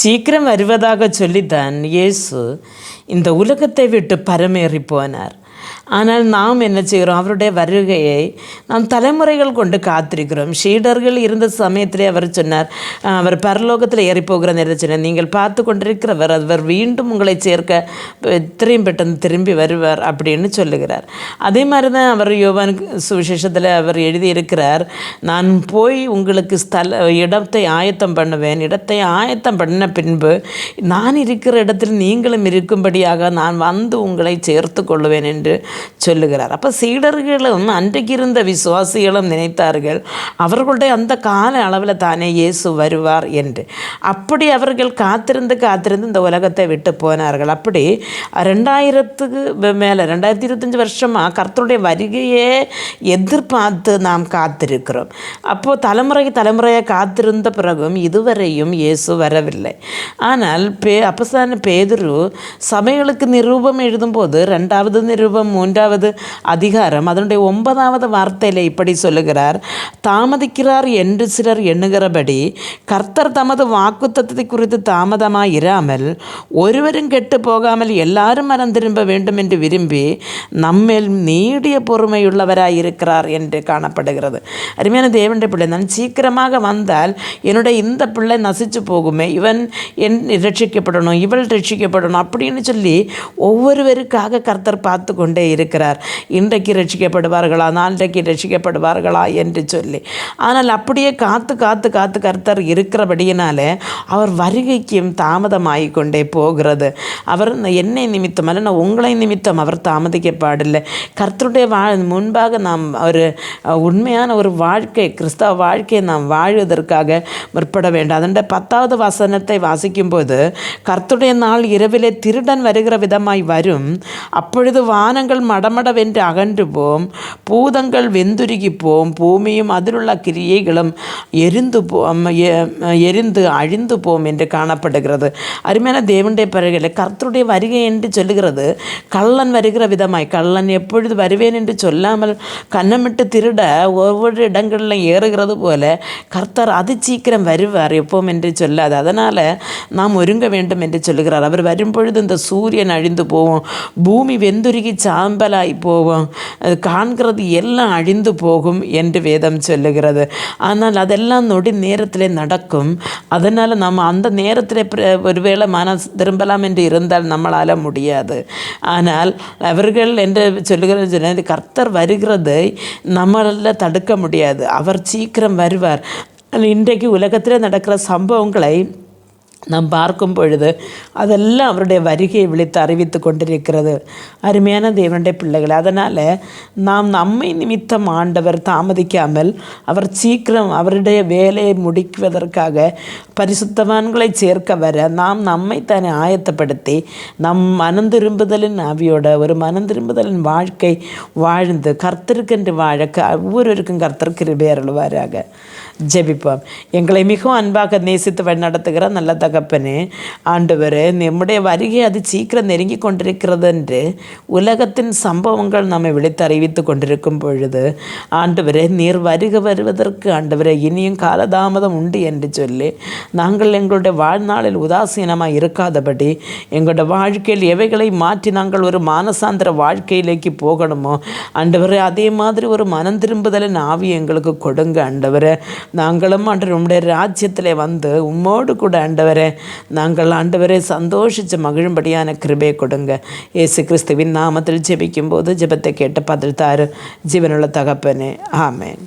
சீக்கிரம் வருவதாக சொல்லித்தான் இயேசு இந்த உலகத்தை விட்டு பரமேறி போனார். ஆனால் நாம் என்ன செய்கிறோம்? அவருடைய வருகையை நாம் தலைமுறைகள் கொண்டு காத்திருக்கிறோம். ஷீடர்கள் இருந்த சமயத்திலே அவர் சொன்னார் அவர் பரலோகத்தில் ஏறி போகிற நேரத்தில் சொன்னார் நீங்கள் பார்த்து கொண்டிருக்கிறவர் அவர் மீண்டும் உங்களை சேர்க்க திரும்பி பெட்டன் திரும்பி வருவார் அப்படின்னு சொல்லுகிறார். அதே மாதிரி தான் அவர் யோவான் சுவிசேஷத்தில் அவர் எழுதியிருக்கிறார் நான் போய் உங்களுக்கு ஸ்தல இடத்தை ஆயத்தம் பண்ணுவேன். இடத்தை ஆயத்தம் பண்ண பின்பு நான் இருக்கிற இடத்தில் நீங்களும் இருக்கும்படியாக நான் வந்து உங்களை சேர்த்து கொள்ளுவேன் என்று என்று சொல்லுகிறார். அப்போ சீடர்களும் அன்றைக்கு இருந்த விசுவாசிகளும் நினைத்தார்கள் அவர்களுடைய அந்த கால அளவில் தானே இயேசு வருவார் என்று. அப்படி அவர்கள் காத்திருந்து காத்திருந்து இந்த உலகத்தை விட்டு போனார்கள். அப்படி ரெண்டாயிரத்துக்கு மேலே ரெண்டாயிரத்தி இருபத்தஞ்சி வருஷமாக கர்த்தருடைய வருகையே எதிர்பார்த்து நாம் காத்திருக்கிறோம். அப்போது தலைமுறை தலைமுறையாக காத்திருந்த பிறகும் இதுவரையும் இயேசு வரவில்லை. ஆனால் பே அப்பசான பேதுரு சபைகளுக்கு நிரூபம் எழுதும்போது ரெண்டாவது நிரூபம் மூன்றாவது அதிகாரம். அதனுடைய ஒன்பதாவது வார்த்தையில் இப்படி சொல்லுகிறார். தாமதிக்கிறார் என்று சிலர் எண்ணுகிறபடி கர்த்தர் தமது வாக்குத்தத்தை குறித்து தாமதமாக இராமல் ஒருவரும் கெட்டு போகாமல் எல்லாரும் மனம் திரும்ப வேண்டும் என்று விரும்பி நம்மேல் நீடிய பொறுமையுள்ளவராய் இருக்கிறார் என்று காணப்படுகிறது. அருமையான தேவனுடைய பிள்ளை நான் சீக்கிரமாக வந்தால் என்னுடைய இந்த பிள்ளை நசிச்சு போகுமே. இவன் என் ரட்சிக்கப்படணும் இவள் ரட்சிக்கப்படணும் அப்படின்னு சொல்லி ஒவ்வொருவருக்காக கர்த்தர் பார்த்து கொண்டு இருக்கிறார். இன்றைக்கு ரட்சிக்கப்படுவார்களா? நாளைக்கு ரட்சிக்கப்படுவார்களா என்று சொல்லி. ஆனால் அப்படியே காத்து காத்து காத்து கர்த்தர் இருக்கிறபடியினாலே அவர் வருகைக்கும் தாமதமாகி கொண்டே போகிறது. அவர் என்னை நிமித்தம் அல்ல நான் உங்களை நிமித்தம் அவர் தாமதிக்க பாடில்லை. கர்த்தருடைய வா முன்பாக நாம் ஒரு உண்மையான ஒரு வாழ்க்கை கிறிஸ்தவ வாழ்க்கையை நாம் வாழ்வதற்காக முற்பட வேண்டும். அதனுடைய பத்தாவது வசனத்தை வாசிக்கும்போது கர்த்தருடைய நாள் இரவிலே திருடன் வருகிற விதமாய் வரும். அப்பொழுது வான வானங்கள் மடமடவென்று அகன்று போம் பூதங்கள் வெந்துருகி போம் பூமியும் அதிலுள்ள கிரியைகளும் எரிந்து போம் எரிந்து அழிந்து போம் என்று காணப்படுகிறது. அருமையான தேவனுடைய பிறகு கர்த்தருடைய வருகை என்று சொல்லுகிறது. கள்ளன் வருகிற விதமாய் கள்ளன் எப்பொழுது வருவேன் என்று சொல்லாமல் கண்ணமிட்டு திருட ஒவ்வொரு இடங்களில் ஏறுகிறது போல கர்த்தர் அதி சீக்கிரம் வருவார் எப்போம் என்று சொல்லாது. அதனால் நாம் ஒருங்க வேண்டும் என்று சொல்லுகிறார். அவர் வரும்பொழுது இந்த சூரியன் அழிந்து போவோம். பூமி வெந்துருகி சாம்பலாய் போவோம். அது காண்கிறது எல்லாம் அழிந்து போகும் என்று வேதம் சொல்லுகிறது. ஆனால் அதெல்லாம் நொடி நேரத்தில் நடக்கும். அதனால் நம்ம அந்த நேரத்தில் ஒருவேளை மனசு திரும்பலாம் என்று இருந்தால் நம்மளால் முடியாது. ஆனால் அவர்கள் என்று சொல்லுகிற சொன்னது, கர்த்தர் வருகிறதை நம்மளால் தடுக்க முடியாது. அவர் சீக்கிரம் வருவார். இன்றைக்கு உலகத்தில் நடக்கிற சம்பவங்களை நாம் பார்க்கும் பொழுது அதெல்லாம் அவருடைய வருகையை விழித்து அறிவித்து கொண்டிருக்கிறது. அருமையான தேவனுடைய பிள்ளைகள் அதனால் நாம் நம்மை நிமித்தம் ஆண்டவர் தாமதிக்காமல் அவர் சீக்கிரம் அவருடைய வேலையை முடிக்குவதற்காக பரிசுத்தவான்களை சேர்க்க வர நாம் நம்மை தானே ஆயத்தப்படுத்தி நம் மனம் திரும்புதலின் ஆவியோட ஒரு மனம் திரும்புதலின் வாழ்க்கை வாழ்ந்து கர்த்தருக்கென்று வாழ ஒவ்வொருவருக்கும் கர்த்தர் கிருபை ஜெபிப்போம். எங்களை மிகவும் அன்பாக நேசித்து வழி நடத்துகிற நல்ல தகப்பனே ஆண்டவர் நம்முடைய வருகை அது சீக்கிரம் நெருங்கி கொண்டிருக்கிறது என்று உலகத்தின் சம்பவங்கள் நம்மை விழித்து அறிவித்து கொண்டிருக்கும் பொழுது ஆண்டவரே நீர் வருக வருவதற்கு ஆண்டவரே இனியும் காலதாமதம் உண்டு என்று சொல்லி நாங்கள் எங்களுடைய வாழ்நாளில் உதாசீனமாக இருக்காதபடி எங்களுடைய வாழ்க்கையில் எவைகளை மாற்றி நாங்கள் ஒரு மானசாந்திர வாழ்க்கையிலேக்கு போகணுமோ ஆண்டவரே அதே மாதிரி ஒரு மனம் திரும்புதலின் ஆவி எங்களுக்கு கொடுங்க ஆண்டவரே. நாங்களும் ஆண்டு உம்முடைய ராஜ்யத்தில் வந்து உம்மோடு கூட ஆண்டவரே நாங்கள் ஆண்டவரே சந்தோஷித்து மகிழும்படியான கிருபை கொடுங்க. இயேசு கிறிஸ்துவின் நாமத்தில் ஜெபிக்கும்போது ஜெபத்தை கேட்டு பதில் தாரு. ஜீவனுள்ள தகப்பனே. ஆமேன்.